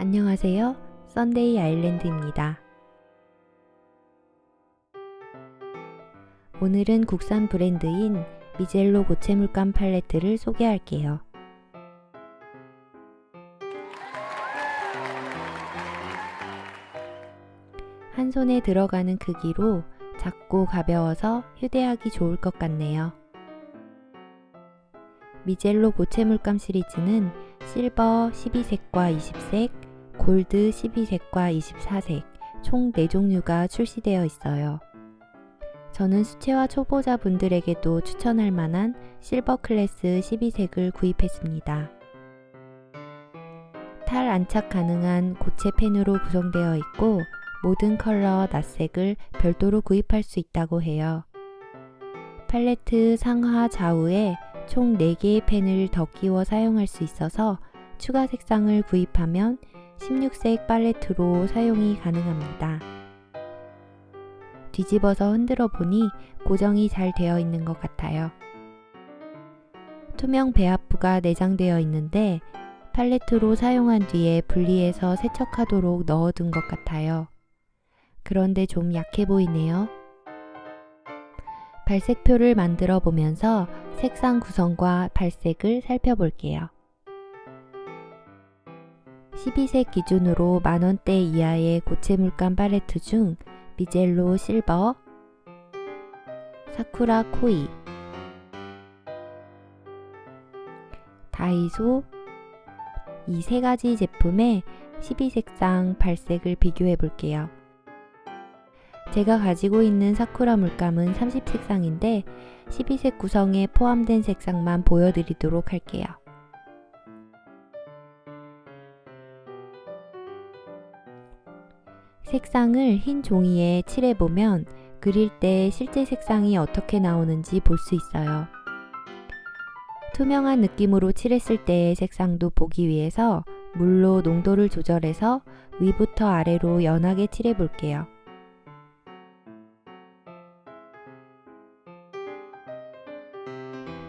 안녕하세요. 썬데이 아일랜드입니다. 오늘은 국산 브랜드인 미젤로 고체 물감 팔레트를 소개할게요. 한 손에 들어가는 크기로 작고 가벼워서 휴대하기 좋을 것 같네요. 미젤로 고체 물감 시리즈는 실버 12색과 20색, 골드 12색과 24색, 총 4종류가 출시되어 있어요. 저는 수채화 초보자분들에게도 추천할 만한 실버 클래스 12색을 구입했습니다. 탈 안착 가능한 고체 펜으로 구성되어 있고 모든 컬러 낯색을 별도로 구입할 수 있다고 해요. 팔레트 상하 좌우에 총 4개의 펜을 더 끼워 사용할 수 있어서 추가 색상을 구입하면 16색 팔레트로 사용이 가능합니다. 뒤집어서 흔들어 보니 고정이 잘 되어 있는 것 같아요. 투명 배합부가 내장되어 있는데 팔레트로 사용한 뒤에 분리해서 세척하도록 넣어둔 것 같아요. 그런데 좀 약해 보이네요. 발색표를 만들어 보면서 색상 구성과 발색을 살펴볼게요. 12색 기준으로 만원대 이하의 고체 물감 팔레트 중 미젤로 실버, 사쿠라 코이, 다이소 이 세 가지 제품의 12색상 발색을 비교해 볼게요. 제가 가지고 있는 사쿠라 물감은 30색상인데 12색 구성에 포함된 색상만 보여드리도록 할게요. 색상을 흰 종이에 칠해보면 그릴 때 실제 색상이 어떻게 나오는지 볼 수 있어요. 투명한 느낌으로 칠했을 때의 색상도 보기 위해서 물로 농도를 조절해서 위부터 아래로 연하게 칠해 볼게요.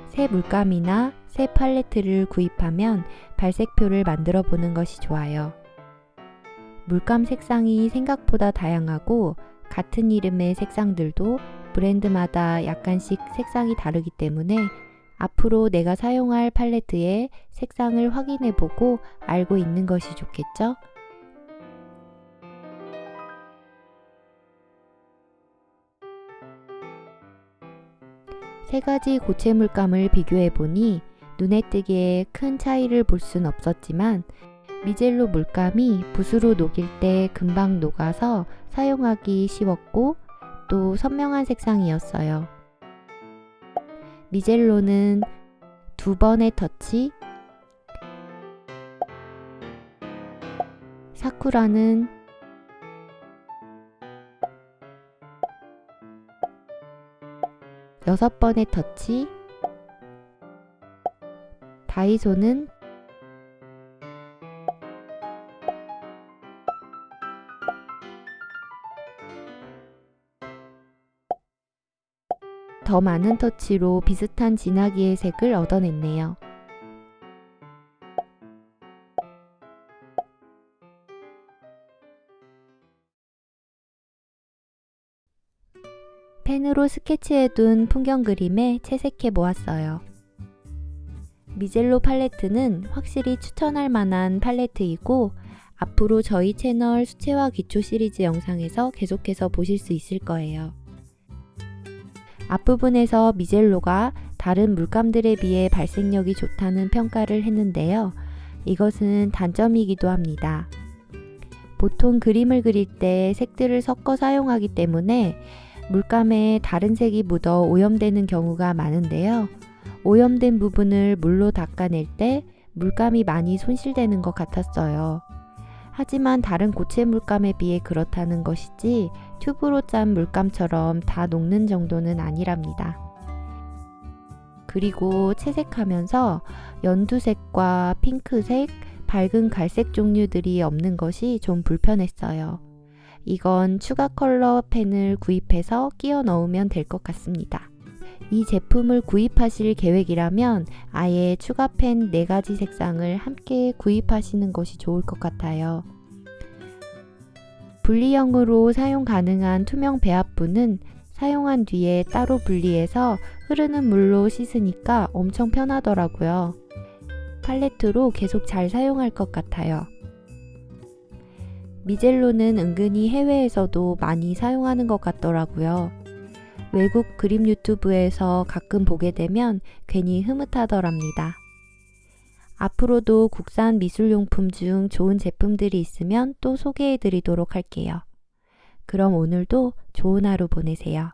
새 물감이나 새 팔레트를 구입하면 발색표를 만들어 보는 것이 좋아요. 물감 색상이 생각보다 다양하고 같은 이름의 색상들도 브랜드마다 약간씩 색상이 다르기 때문에 앞으로 내가 사용할 팔레트의 색상을 확인해 보고 알고 있는 것이 좋겠죠? 세 가지 고체 물감을 비교해 보니 눈에 띄게 큰 차이를 볼 순 없었지만 미젤로 물감이 붓으로 녹일 때 금방 녹아서 사용하기 쉬웠고 또 선명한 색상이었어요. 미젤로는 두 번의 터치, 사쿠라는 여섯 번의 터치, 다이소는 더 많은 터치로 비슷한 진하기의 색을 얻어냈네요. 펜으로 스케치해둔 풍경 그림에 채색해 모았어요. 미젤로 팔레트는 확실히 추천할 만한 팔레트이고 앞으로 저희 채널 수채화 기초 시리즈 영상에서 계속해서 보실 수 있을 거예요. 앞부분에서 미젤로가 다른 물감들에 비해 발색력이 좋다는 평가를 했는데요. 이것은 단점이기도 합니다. 보통 그림을 그릴 때 색들을 섞어 사용하기 때문에 물감에 다른 색이 묻어 오염되는 경우가 많은데요. 오염된 부분을 물로 닦아낼 때 물감이 많이 손실되는 것 같았어요. 하지만 다른 고체 물감에 비해 그렇다는 것이지 튜브로 짠 물감처럼 다 녹는 정도는 아니랍니다. 그리고 채색하면서 연두색과 핑크색, 밝은 갈색 종류들이 없는 것이 좀 불편했어요. 이건 추가 컬러 펜을 구입해서 끼워 넣으면 될 것 같습니다. 이 제품을 구입하실 계획이라면 아예 추가 펜 4가지 색상을 함께 구입하시는 것이 좋을 것 같아요. 분리형으로 사용 가능한 투명 배합부는 사용한 뒤에 따로 분리해서 흐르는 물로 씻으니까 엄청 편하더라고요. 팔레트로 계속 잘 사용할 것 같아요. 미젤로는 은근히 해외에서도 많이 사용하는 것 같더라고요. 외국 그림 유튜브에서 가끔 보게 되면 괜히 흐뭇하더랍니다. 앞으로도 국산 미술용품 중 좋은 제품들이 있으면 또 소개해 드리도록 할게요. 그럼 오늘도 좋은 하루 보내세요.